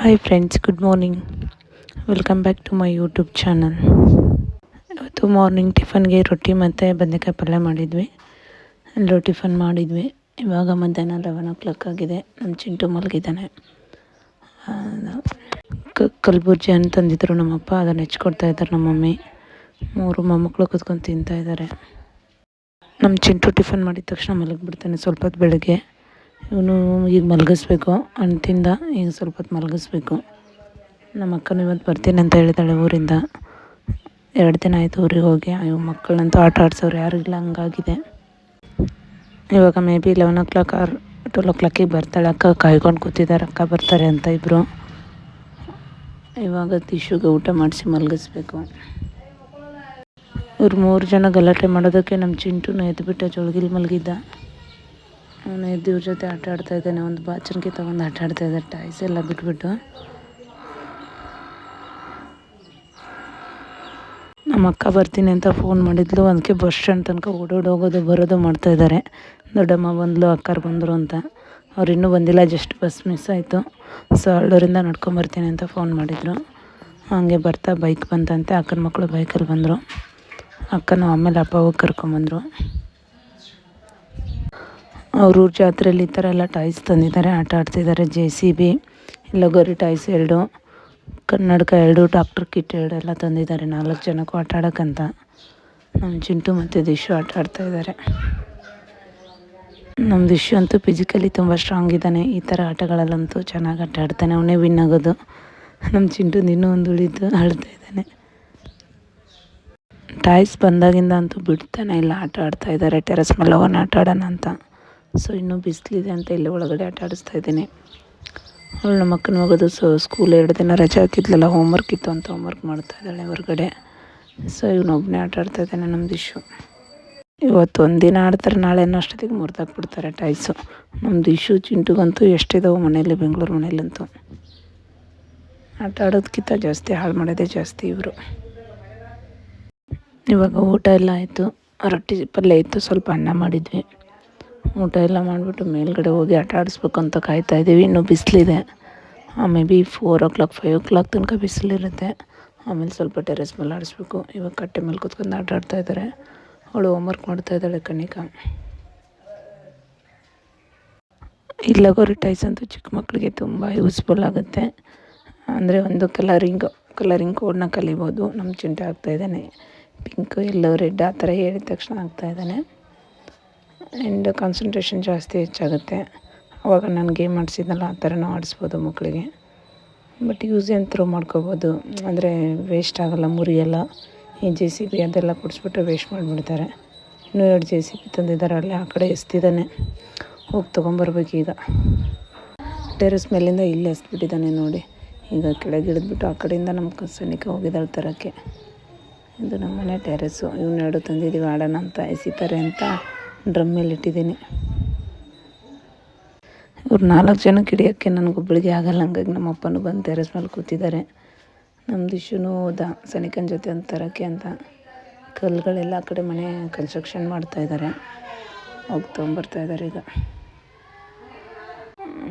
Hi friends good morning welcome back to my YouTube channel ಇವತ್ತು morning ಟಿಫನ್ಗೆ ರೊಟ್ಟಿ ಮತ್ತು ಬದನೆಕಾಯಿ ಪಲ್ಯ ಮಾಡಿದ್ವಿ. ಎಲ್ಲರೂ ಟಿಫನ್ ಮಾಡಿದ್ವಿ. ಇವಾಗ ಮಧ್ಯಾಹ್ನ ಲೆವೆನ್ ಓ ಕ್ಲಾಕ್ ಆಗಿದೆ. ನಮ್ಮ ಚಿಂಟು ಮಲಗಿದ್ದಾನೆ. ಕ, ಕಲ್ಬುರ್ಜಿ ಅಂತಂದಿದ್ರು ನಮ್ಮಪ್ಪ. ಅದನ್ನು ಹೆಚ್ಕೊಡ್ತಾ ಇದ್ದಾರೆ ನಮ್ಮ ಮಮ್ಮಿ. ಮೂರು ಮೊಮ್ಮಕ್ಕಳು ಕೂತ್ಕೊಂಡು ತಿಂತಾ ಇದ್ದಾರೆ. ನಮ್ಮ ಚಿಂಟು ಟಿಫನ್ ಮಾಡಿದ ತಕ್ಷಣ ಮಲಗಿಬಿಡ್ತಾನೆ ಸ್ವಲ್ಪ ಹೊತ್ತು ಬೆಳಗ್ಗೆ. ಇವನು ಈಗ ಮಲಗಿಸ್ಬೇಕು. ತಿಂದ ಈಗ ಸ್ವಲ್ಪ ಹೊತ್ತು ಮಲಗಿಸ್ಬೇಕು. ನಮ್ಮ ಅಕ್ಕನೂ ಇವತ್ತು ಬರ್ತೀನಿ ಅಂತ ಹೇಳಿದ್ದಾಳೆ ಊರಿಂದ. ಎರಡು ದಿನ ಆಯಿತು ಊರಿಗೆ ಹೋಗಿ. ಅಯ್ಯೋ, ಮಕ್ಕಳಂತೂ ಆಟ ಆಡ್ಸೋರು ಯಾರು ಇಲ್ಲ, ಹಂಗಾಗಿದೆ. ಇವಾಗ maybe eleven o'clock or twelve ಓ ಕ್ಲಾಕಿಗೆ ಬರ್ತಾಳೆ. ಅಕ್ಕ ಕಾಯ್ಕೊಂಡು ಕೂತಿದ್ದಾರೆ. ಅಕ್ಕ ಬರ್ತಾರೆ ಅಂತ ಇಬ್ಬರು ಇವಾಗ ತಿಶುಗೆ ಊಟ ಮಾಡಿಸಿ ಮಲಗಿಸ್ಬೇಕು. ಇವ್ರು ಮೂರು ಜನ ಗಲಾಟೆ ಮಾಡೋದಕ್ಕೆ ನಮ್ಮ ಚಿಂಟು ಎದ್ದುಬಿಟ್ಟ ಜೋಳಗಿಲಿ ಮಲಗಿದ್ದ. ಅವನು ಇವ್ರ ಜೊತೆ ಆಟ ಆಡ್ತಾ ಇದ್ದಾನೆ, ಒಂದು ಬಾಚಣಿಗೆ ತೊಗೊಂಡು ಆಟ ಆಡ್ತಾ ಇದ್ದಾರೆ ಟಾಯ್ಸ್ ಎಲ್ಲ ಬಿಟ್ಬಿಟ್ಟು. ನಮ್ಮ ಅಕ್ಕ ಬರ್ತೀನಿ ಅಂತ ಫೋನ್ ಮಾಡಿದ್ಲು, ಅದಕ್ಕೆ ಬಸ್ ಸ್ಟ್ಯಾಂಡ್ ತನಕ ಓಡೋಡೋಗೋದು ಬರೋದು ಮಾಡ್ತಾ ಇದ್ದಾರೆ. ದೊಡ್ಡಮ್ಮ ಬಂದ್ಲು, ಅಕ್ಕರು ಬಂದರು ಅಂತ. ಅವ್ರು ಇನ್ನೂ ಬಂದಿಲ್ಲ ಜಸ್ಟ್ ಬಸ್ ಮಿಸ್ ಆಯಿತು. ಸೊ ಅಳ್ಳೋರಿಂದ ನಡ್ಕೊಂಬರ್ತೀನಿ ಅಂತ ಫೋನ್ ಮಾಡಿದರು. ಹಾಗೆ ಬರ್ತಾ ಬೈಕ್ ಬಂತಂತೆ, ಅಕ್ಕನ ಮಕ್ಕಳು ಬೈಕಲ್ಲಿ ಬಂದರು. ಅಕ್ಕನೂ ಆಮೇಲೆ ಅಪ್ಪ ಹೋಗಿ ಕರ್ಕೊಂಬಂದರು ಅವ್ರ ಊರ ಜಾತ್ರೆಯಲ್ಲಿ ಈ ಥರ ಎಲ್ಲ ಟಾಯ್ಸ್ ತಂದಿದ್ದಾರೆ, ಆಟ ಆಡ್ತಿದ್ದಾರೆ ಜೆ ಸಿ ಬಿ ಲಗೋರಿ ಟಾಯ್ಸ್ ಎರಡು, ಕನ್ನಡಕ ಎರಡು ಡಾಕ್ಟ್ರ್ ಕಿಟ್ ಎಲ್ಲ ತಂದಿದ್ದಾರೆ. ನಾಲ್ಕು ಜನಕ್ಕೂ ಆಟ ಆಡೋಕ್ಕಂತ ನಮ್ಮ ಚಿಂಟು ಮತ್ತು ದಿಶು ಆಟ ಆಡ್ತಾಯಿದ್ದಾರೆ ನಮ್ಮ ದಿಶು ಅಂತೂ ಫಿಸಿಕಲಿ ತುಂಬ ಸ್ಟ್ರಾಂಗ್ ಇದ್ದಾನೆ. ಈ ಥರ ಆಟಗಳಲ್ಲಂತೂ ಚೆನ್ನಾಗಿ ಆಟ ಆಡ್ತಾನೆ. ಅವನೇ ವಿನ್ ಆಗೋದು. ನಮ್ಮ ಚಿಂಟು ಇನ್ನೂ ಒಂದು ಉಳಿದು ಆಡ್ತಾ ಇದ್ದಾನೆ. ಟಾಯ್ಸ್ ಬಂದಾಗಿಂದ ಅಂತೂ ಬಿಡ್ತಾನೆ. ಇಲ್ಲ, ಆಟ ಆಡ್ತಾ ಇದ್ದಾರೆ. ಟೆರೆಸ್ ಮೇಲೆ ಹೋಗೋಣ, ಆಟ ಆಡೋಣ ಅಂತ. ಸೊ ಇನ್ನೂ ಬಿಸಿಲಿದೆ ಅಂತ ಇಲ್ಲಿ ಒಳಗಡೆ ಆಟ ಆಡಿಸ್ತಾ ಇದ್ದೀನಿ. ಅವಳು ನಮ್ಮ ಅಕ್ಕನ ಹೋಗೋದು ಸೊ ಸ್ಕೂಲ್ ಎರಡು ದಿನ ರಜೆ ಹಾಕಿದ್ಲಲ್ಲ ಹೋಮ್ವರ್ಕ್ ಇತ್ತು ಅಂತ ಹೋಮ್ವರ್ಕ್ ಮಾಡ್ತಾ ಇದ್ದಾಳೆ ಹೊರಗಡೆ. ಸೊ ಇವನೊಬ್ಬನೇ ಆಟ ಆಡ್ತಾ ಇದ್ದಾನೆ ನಮ್ಮ ದಿಶು ಇವತ್ತು ಒಂದಿನ ದಿನ ಆಡ್ತಾರೆ ನಾಳೆನೋ ಅಷ್ಟೊತ್ತಿಗೆ ಮುರಿದಾಕ್ಬಿಡ್ತಾರೆ ಟೈಸು ನಮ್ಮ ದಿಶು ಚಿಂಟುಗಂತೂ ಎಷ್ಟಿದಾವೆ ಮನೇಲಿ ಬೆಂಗಳೂರು ಮನೇಲಂತೂ ಆಟ ಆಡೋದಕ್ಕಿಂತ ಜಾಸ್ತಿ, ಹಾಳು ಮಾಡೋದೇ ಜಾಸ್ತಿ ಇವರು. ಇವಾಗ ಊಟ ಎಲ್ಲ ಆಯಿತು, ರೊಟ್ಟಿ ಪಲ್ಯ ಇತ್ತು, ಸ್ವಲ್ಪ ಅನ್ನ ಮಾಡಿದ್ವಿ. ಊಟ ಎಲ್ಲ ಮಾಡಿಬಿಟ್ಟು ಮೇಲ್ಗಡೆ ಹೋಗಿ ಆಟ ಆಡಿಸ್ಬೇಕು ಅಂತ ಕಾಯ್ತಾ ಇದ್ದೀವಿ. ಇನ್ನೂ ಬಿಸಿಲಿದೆ. Maybe four o'clock five o'clock ತನಕ ಬಿಸಿಲಿರುತ್ತೆ. ಆಮೇಲೆ ಸ್ವಲ್ಪ ಟೆರೆಸ್ ಮೇಲೆ ಆಡಿಸ್ಬೇಕು. ಇವಾಗ ಕಟ್ಟೆ ಮೇಲೆ ಕೂತ್ಕೊಂಡು ಆಟ ಆಡ್ತಾ ಇದ್ದಾರೆ. ಅವಳು ಹೋಮ್ವರ್ಕ್ ಮಾಡ್ತಾ ಇದ್ದಾಳೆ ಕಣಿಕ ಇಲ್ಲ ಟೈಸ್ ಅಂತೂ ಚಿಕ್ಕ ಮಕ್ಕಳಿಗೆ ತುಂಬ ಯೂಸ್ಫುಲ್ ಆಗುತ್ತೆ. ಅಂದರೆ ಒಂದು ಕಲರಿಂಗ್ ಕಲರಿಂಗ್ ಕೋಡ್ನ ಕಲಿಬೋದು. ನಮ್ಮ ಚಿಂಟೆ ಆಗ್ತಾಯಿದ್ದಾನೆ ಪಿಂಕ್ ಎಲ್ಲೋ ರೆಡ್ ಆ ಥರ ಹೇಳಿದ ತಕ್ಷಣ ಆಗ್ತಾಯಿದ್ದಾನೆ ಆ್ಯಂಡ್ ಕಾನ್ಸಂಟ್ರೇಷನ್ ಜಾಸ್ತಿ ಹೆಚ್ಚಾಗುತ್ತೆ. ಅವಾಗ ನಾನು ಗೇಮ್ ಆಡಿಸಿದ್ನಲ್ಲ, ಆ ಥರನೂ ಆಡಿಸ್ಬೋದು ಮಕ್ಕಳಿಗೆ ಬಟ್ ಯೂಸ್ ಏನು ಥ್ರೋ ಮಾಡ್ಕೋಬೋದು. ಅಂದರೆ ವೇಸ್ಟ್ ಆಗೋಲ್ಲ ಮುರಿಯಲ್ಲ ಈ ಜೆ ಸಿ ಬಿ ಅದೆಲ್ಲ ಕೊಡಿಸ್ಬಿಟ್ಟು ವೇಸ್ಟ್ ಮಾಡಿಬಿಡ್ತಾರೆ. ಇನ್ನೂ ಎರಡು ಜೆ ಸಿ ಬಿ ತಂದಿದ್ದಾರೆ, ಅಲ್ಲಿ ಆ ಕಡೆ ಎಸ್ತಿದ್ದಾನೆ. ಹೋಗಿ ತೊಗೊಂಬರ್ಬೇಕು ಈಗ. ಟೆರೆಸ್ ಮೇಲಿಂದ ಇಲ್ಲಿ ಎಸ್ಬಿಟ್ಟಿದ್ದಾನೆ ನೋಡಿ. ಈಗ ಕೆಳಗೆ ಇಳಿದ್ಬಿಟ್ಟು ಆ ಕಡೆಯಿಂದ ನಮ್ಮ ಸನಿಕ ಹೋಗಿದ್ದಾಳೆ ತರೋಕ್ಕೆ. ಇದು ನಮ್ಮ ಮನೆ ಟೆರೆಸ್ಸು ಇವನ್ನೆರಡು ತಂದಿದ್ದೀವಿ, ಆಡೋಣ ಅಂತ ಎಸಿತಾರೆ ಅಂತ. ಡ್ರಮ್ ಮೇಲೆ ಇಟ್ಟಿದ್ದೀನಿ. ಇವ್ರು ನಾಲ್ಕು ಜನಕ್ಕೆ ಹಿಡಿಯೋಕ್ಕೆ ನನಗೊಬ್ಬಳಿಗೆ ಆಗಲ್ಲ, ಹಂಗಾಗಿ ನಮ್ಮ ಅಪ್ಪನೂ ಬಂದು ಟೆರೆಸ್ ಮೇಲೆ ಕೂತಿದ್ದಾರೆ. ನಮ್ಮ ದಿಶುನೂ ಹೋದ ಸನಿಕನ ಜೊತೆ ಅಂತ ತರೋಕ್ಕೆ ಅಂತ. ಕಲ್ಲುಗಳೆಲ್ಲ ಆ ಕಡೆ ಮನೆ ಕನ್ಸ್ಟ್ರಕ್ಷನ್ ಮಾಡ್ತಾಯಿದ್ದಾರೆ ಹೋಗಿ ತೊಗೊಂಬರ್ತಾ ಇದ್ದಾರೆ ಈಗ.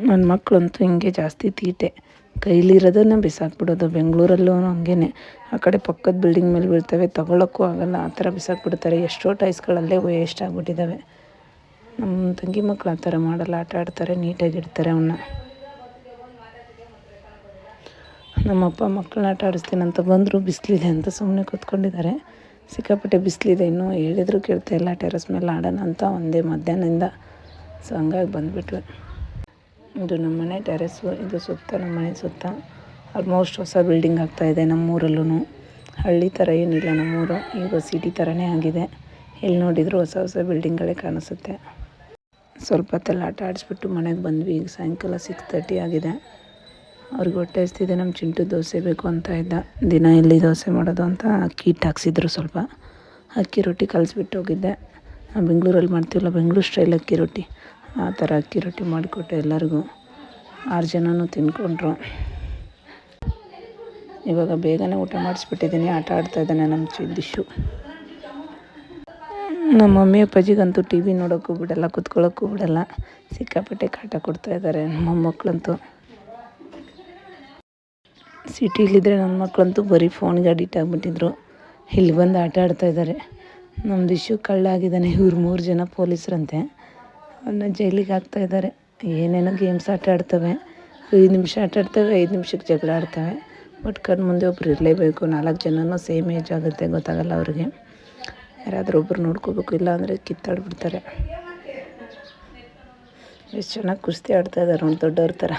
ನನ್ನ ಮಕ್ಕಳಂತೂ ಹಿಂಗೆ ಜಾಸ್ತಿ ತೀಟೆ. ಕೈಲಿರೋದನ್ನ ಬಿಸಾಕ್ಬಿಡೋದು. ಬೆಂಗಳೂರಲ್ಲೂ ಹಾಗೇನೆ. ಆ ಕಡೆ ಪಕ್ಕದ ಬಿಲ್ಡಿಂಗ್ ಮೇಲೆ ಬೀಳ್ತವೆ. ತಗೊಳ್ಳೋಕ್ಕೂ ಆಗಲ್ಲ. ಆ ಥರ ಬಿಸಾಕ್ಬಿಡ್ತಾರೆ. ಎಷ್ಟೋ ಟೈಸ್ಗಳಲ್ಲೇ ವೇಸ್ಟ್ ಆಗಿಬಿಟ್ಟಿದ್ದಾವೆ ನಮ್ಮ ತಂಗಿ ಮಕ್ಕಳು ಆ ಥರ ಮಾಡಲ್ಲ. ಆಟ ಆಡ್ತಾರೆ. ನೀಟಾಗಿ ಇಡ್ತಾರೆ ಅವನ್ನ ನಮ್ಮಪ್ಪ ಮಕ್ಕಳನ್ನ ಆಟ ಆಡಿಸ್ತೀನಂತ ಬಂದರು. ಬಿಸಿಲಿದೆ ಅಂತ ಸುಮ್ಮನೆ ಕೂತ್ಕೊಂಡಿದ್ದಾರೆ. ಸಿಕ್ಕಾಪಟ್ಟೆ ಬಿಸಿಲಿದೆ. ಇನ್ನೂ ಹೇಳಿದ್ರು ಕೇಳ್ತಾ ಇಲ್ಲ. ಟೆರಸ್ ಮೇಲೆ ಆಡೋಣ ಅಂತ ಒಂದೇ ಮಧ್ಯಾಹ್ನದಿಂದ. ಸೊ ಹಂಗಾಗಿ ಬಂದುಬಿಟ್ವಿ. ಇದು ನಮ್ಮ ಮನೆ ಟೆರೆಸ್ಸು ಇದು ಸುತ್ತ ನಮ್ಮ ಮನೆ ಸುತ್ತ. ಆಲ್ಮೋಸ್ಟ್ ಹೊಸ ಬಿಲ್ಡಿಂಗ್ ಆಗ್ತಾ ಆಗ್ತಾಯಿದೆ ನಮ್ಮೂರಲ್ಲೂ ಹಳ್ಳಿ ಥರ ಏನಿಲ್ಲ ನಮ್ಮೂರು, ಈಗ ಸಿಟಿ ಥರನೇ ಆಗಿದೆ. ಎಲ್ಲಿ ನೋಡಿದರೂ ಹೊಸ ಹೊಸ ಬಿಲ್ಡಿಂಗ್ಗಳೇ ಕಾಣಿಸುತ್ತೆ. ಸ್ವಲ್ಪ ಹೊತ್ತಲ್ಲಿ ಆಟ ಆಡಿಸ್ಬಿಟ್ಟು ಮನೆಗೆ ಬಂದ್ವಿ, ಈಗ ಸಾಯಂಕಾಲ ಸಿಕ್ಸ್ ತರ್ಟಿ ಆಗಿದೆ. ಅವ್ರಿಗೆ ಹೊಟ್ಟೆ ಹಸ್ತಿದೆ ನಮ್ಮ ಚಿಂಟು ದೋಸೆ ಬೇಕು ಅಂತ ಇದ್ದ. ದಿನ ಎಲ್ಲಿ ದೋಸೆ ಮಾಡೋದು ಅಂತ ಅಕ್ಕಿ ಹಾಕ್ಸಿದ್ರು ಸ್ವಲ್ಪ. ಅಕ್ಕಿ ರೊಟ್ಟಿ ಕಲಿಸ್ಬಿಟ್ಟು ಹೋಗಿದ್ದೆ. ಬೆಂಗಳೂರಲ್ಲಿ ಮಾಡ್ತೀವಲ್ಲ ಬೆಂಗಳೂರು ಸ್ಟೈಲ್ ಅಕ್ಕಿ ರೊಟ್ಟಿ. ಆ ಥರ ಅಕ್ಕಿ ರೊಟ್ಟಿ ಮಾಡಿಕೊಟ್ಟೆ ಎಲ್ಲರಿಗೂ. ಆರು ಜನನೂ ತಿಂದ್ಕೊಂಡ್ರು. ಇವಾಗ ಬೇಗನೆ ಊಟ ಮಾಡಿಸ್ಬಿಟ್ಟಿದ್ದೀನಿ. ಆಟ ಆಡ್ತಾ ಇದ್ದಾನೆ ನಮ್ಮ ಚಿದ್ದಿಶು ನಮ್ಮ ಮಮ್ಮಿ, ಅಪ್ಪಾಜಿಗಂತೂ ಟಿ ವಿ ನೋಡೋಕ್ಕೂ ಬಿಡಲ್ಲ, ಕುತ್ಕೊಳ್ಳೋಕ್ಕೂ ಬಿಡಲ್ಲ. ಸಿಕ್ಕಾಪಟ್ಟೆ ಕಾಟ ಕೊಡ್ತಾ ಇದ್ದಾರೆ ನಮ್ಮ ಮೊಮ್ಮಕ್ಕಳಂತೂ ಸಿಟಿಲಿದ್ದರೆ ನನ್ನ ಮಕ್ಕಳಂತೂ ಬರೀ ಫೋನ್ಗೆ ಅಡಿಕ್ಟ್ ಆಗಿಬಿಟ್ಟಿದ್ರು. ಇಲ್ಲಿ ಬಂದು ಆಟ ಆಡ್ತಾ ಇದ್ದಾರೆ. ನಮ್ಮ ದಿಶು ಕಳ್ಳ ಆಗಿದ್ದಾನೆ ಇವ್ರು ಮೂರು ಜನ ಪೊಲೀಸರಂತೆ. ಅವನ್ನ ಜೈಲಿಗೆ ಹಾಕ್ತಾ ಇದ್ದಾರೆ. ಏನೇನೋ ಗೇಮ್ಸ್ ಆಟ ಆಡ್ತವೆ. ಐದು ನಿಮಿಷ ಆಟ ಆಡ್ತವೆ, ಐದು ನಿಮಿಷಕ್ಕೆ ಜಗಳ ಆಡ್ತವೆ. ಬಟ್ ಕಣ್ಣು ಮುಂದೆ ಒಬ್ರು ಇರಲೇಬೇಕು. ನಾಲ್ಕು ಜನನೂ ಸೇಮ್ ಏಜ್ ಆಗುತ್ತೆ, ಗೊತ್ತಾಗಲ್ಲ ಅವ್ರಿಗೆ. ಯಾರಾದರೂ ಒಬ್ರು ನೋಡ್ಕೋಬೇಕು ಇಲ್ಲ ಅಂದರೆ ಕಿತ್ತಾಡ್ಬಿಡ್ತಾರೆ. ಎಷ್ಟು ಚೆನ್ನಾಗಿ ಕುಸ್ತಿ ಆಡ್ತಾ ಇದ್ದಾರೆ ನೋಡಿ ದೊಡ್ಡವ್ರ ಥರ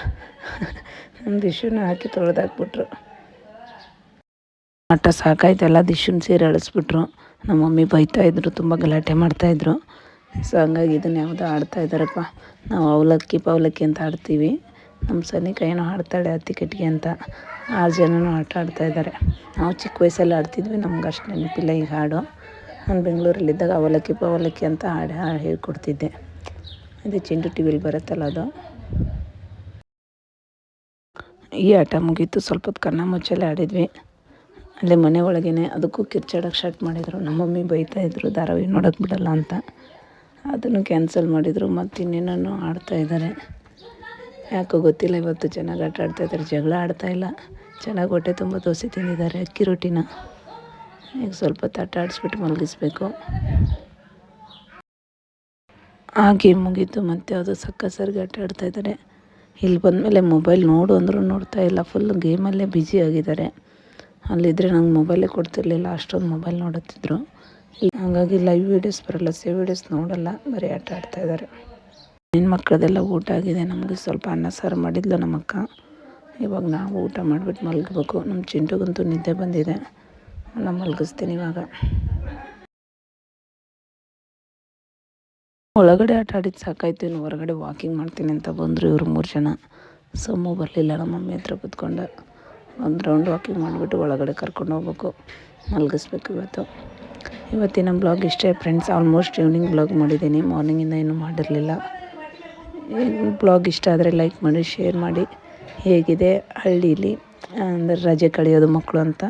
ನಮ್ಮ ದಿಶುನ ಹಾಕಿ ತೊಳೆದಾಕ್ಬಿಟ್ರು. ಆಟ ಸಾಕಾಯ್ತಲ್ಲ ದಿಶುನ ಸೀರೆ ಅಳಿಸ್ಬಿಟ್ರು. ನಮ್ಮ ಮಮ್ಮಿ ಬೈತಾಯಿದ್ರು ತುಂಬ ಗಲಾಟೆ ಮಾಡ್ತಾಯಿದ್ರು ಸೊ ಹಂಗಾಗಿ ಇದನ್ನು ಯಾವುದೋ ಆಡ್ತಾ ಇದ್ದಾರಪ್ಪ. ನಾವು ಅವಲಕ್ಕಿ ಪವಲಕ್ಕಿ ಅಂತ ಆಡ್ತೀವಿ ನಮ್ಮ ಸನಿಕ ಏನೋ ಆಡ್ತಾಳೆ ಅತ್ತಿ ಕಟ್ಟಿಗೆ ಅಂತ. ಆರು ಜನನೂ ಆಟ ಆಡ್ತಾ ಇದ್ದಾರೆ. ನಾವು ಚಿಕ್ಕ ವಯಸ್ಸಲ್ಲಿ ಆಡ್ತಿದ್ವಿ ನಮ್ಗೆ ಅಷ್ಟು ನೆನಪಿಲ್ಲ ಈಗ ಹಾಡು. ನಾನು ಬೆಂಗಳೂರಲ್ಲಿದ್ದಾಗ ಅವಲಕ್ಕಿ ಪವಲಕ್ಕಿ ಅಂತ ಹಾಡು ಹಾಡು ಹೇಳ್ಕೊಡ್ತಿದ್ದೆ. ಅದೇ ಚಿಂಟು ಟಿ ವಿಲಿ ಬರುತ್ತಲ್ಲ ಅದು. ಈ ಆಟ ಮುಗೀತು ಸ್ವಲ್ಪ ಹೊತ್ತು ಕಣ್ಣ ಆಡಿದ್ವಿ ಅಲ್ಲೇ ಮನೆ ಒಳಗೇ ಅದಕ್ಕೂ ಕಿರ್ಚಾಡೋಕ್ಕೆ ಸ್ಟಾರ್ಟ್ ಮಾಡಿದರು. ನಮ್ಮ ಮಮ್ಮಿ ಬೈತಾಯಿದ್ರು ಧಾರಾವಾಹಿ ನೋಡೋಕೆ ಬಿಡಲ್ಲ ಅಂತ. ಅದನ್ನು ಕ್ಯಾನ್ಸಲ್ ಮಾಡಿದರು ಮತ್ತು ಇನ್ನೇನೋ ಆಡ್ತಾಯಿದ್ದಾರೆ ಯಾಕೋ ಗೊತ್ತಿಲ್ಲ, ಇವತ್ತು ಚೆನ್ನಾಗಿ ಆಟ ಆಡ್ತಾಯಿದ್ದಾರೆ ಜಗಳ ಆಡ್ತಾಯಿಲ್ಲ ಚೆನ್ನಾಗಿ ಹೊಟ್ಟೆ ತುಂಬ ದೋಸೆ ತಿಂದಿದ್ದಾರೆ ಅಕ್ಕಿ ರೊಟ್ಟಿನ. ಈಗ ಸ್ವಲ್ಪ ಆಡಿಸ್ಬಿಟ್ಟು ಮಲಗಿಸ್ಬೇಕು. ಆ ಗೇಮ್ ಮುಗೀತು. ಮತ್ತು ಅದು ಸಕ್ಕ ಸರಿಗೆ ಆಟ ಆಡ್ತಾಯಿದ್ದಾರೆ ಇಲ್ಲಿ ಬಂದಮೇಲೆ ಮೊಬೈಲ್ ನೋಡು ಅಂದರೂ ನೋಡ್ತಾ ಇಲ್ಲ. ಫುಲ್ ಗೇಮಲ್ಲೇ ಬ್ಯುಸಿ ಆಗಿದ್ದಾರೆ. ಅಲ್ಲಿದ್ದರೆ ನಂಗೆ ಮೊಬೈಲೇ ಕೊಡ್ತಿರ್ಲಿಲ್ಲ. ಅಷ್ಟೊಂದು ಮೊಬೈಲ್ ನೋಡುತ್ತಿದ್ರು. ಹಾಗಾಗಿ ಲೈವ್ ವೀಡಿಯೋಸ್ ಬರೋಲ್ಲ ಸೇವ್ ವೀಡಿಯೋಸ್ ನೋಡಲ್ಲ, ಬರೀ ಆಟ ಆಡ್ತಾಯಿದ್ದಾರೆ ನಿನ್ನ ಮಕ್ಕಳದೆಲ್ಲ ಊಟ ಆಗಿದೆ, ನಮಗೆ ಸ್ವಲ್ಪ ಅನ್ನ ಸಾರು ಮಾಡಿದ್ಲು ನಮ್ಮಕ್ಕ. ಇವಾಗ ನಾವು ಊಟ ಮಾಡಿಬಿಟ್ಟು ಮಲಗಬೇಕು. ನಮ್ಮ ಚಿಂಟುಗಂತೂ ನಿದ್ದೆ ಬಂದಿದೆ. ನಾನು ಮಲಗಿಸ್ತೀನಿ ಇವಾಗ. ಒಳಗಡೆ ಆಟ ಆಡಿದ್ದು ಸಾಕಾಯ್ತು, ಇನ್ನು ಹೊರಗಡೆ ವಾಕಿಂಗ್ ಮಾಡ್ತೀನಿ ಅಂತ ಬಂದರು ಇವರು ಮೂರು ಜನ. ಸೊಮ್ಮು ಬರಲಿಲ್ಲ ನಮ್ಮ ಮಮ್ಮಿ ಹತ್ರ ಕೂತ್ಕೊಂಡು. ಒಂದು ರೌಂಡ್ ವಾಕಿಂಗ್ ಮಾಡಿಬಿಟ್ಟು ಒಳಗಡೆ ಕರ್ಕೊಂಡು ಹೋಗ್ಬೇಕು. ಮಲಗಿಸ್ಬೇಕು ಇವತ್ತು. ಇವತ್ತಿನ ಬ್ಲಾಗ್ ಇಷ್ಟೇ ಫ್ರೆಂಡ್ಸ್. ಆಲ್ಮೋಸ್ಟ್ ಈವ್ನಿಂಗ್ ಬ್ಲಾಗ್ ಮಾಡಿದ್ದೀನಿ. ಮಾರ್ನಿಂಗಿಂದ ಏನೂ ಮಾಡಿರಲಿಲ್ಲ. ಬ್ಲಾಗ್ ಇಷ್ಟ ಆದರೆ ಲೈಕ್ ಮಾಡಿ, ಶೇರ್ ಮಾಡಿ. ಹೇಗಿದೆ ಹಳ್ಳೀಲಿ? ಅಂದರೆ ರಜೆ ಕಳೆಯೋದು ಮಕ್ಕಳು ಅಂತ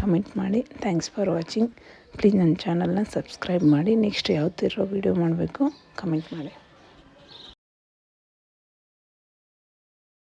ಕಮೆಂಟ್ ಮಾಡಿ. Thanks for watching. ಪ್ಲೀಸ್ ನನ್ನ ಚಾನಲ್ನ ಸಬ್ಸ್ಕ್ರೈಬ್ ಮಾಡಿ. ನೆಕ್ಸ್ಟ್ ಯಾವತ್ತಿರೋ ವೀಡಿಯೋ ಮಾಡಬೇಕು. ಕಮೆಂಟ್ ಮಾಡಿ.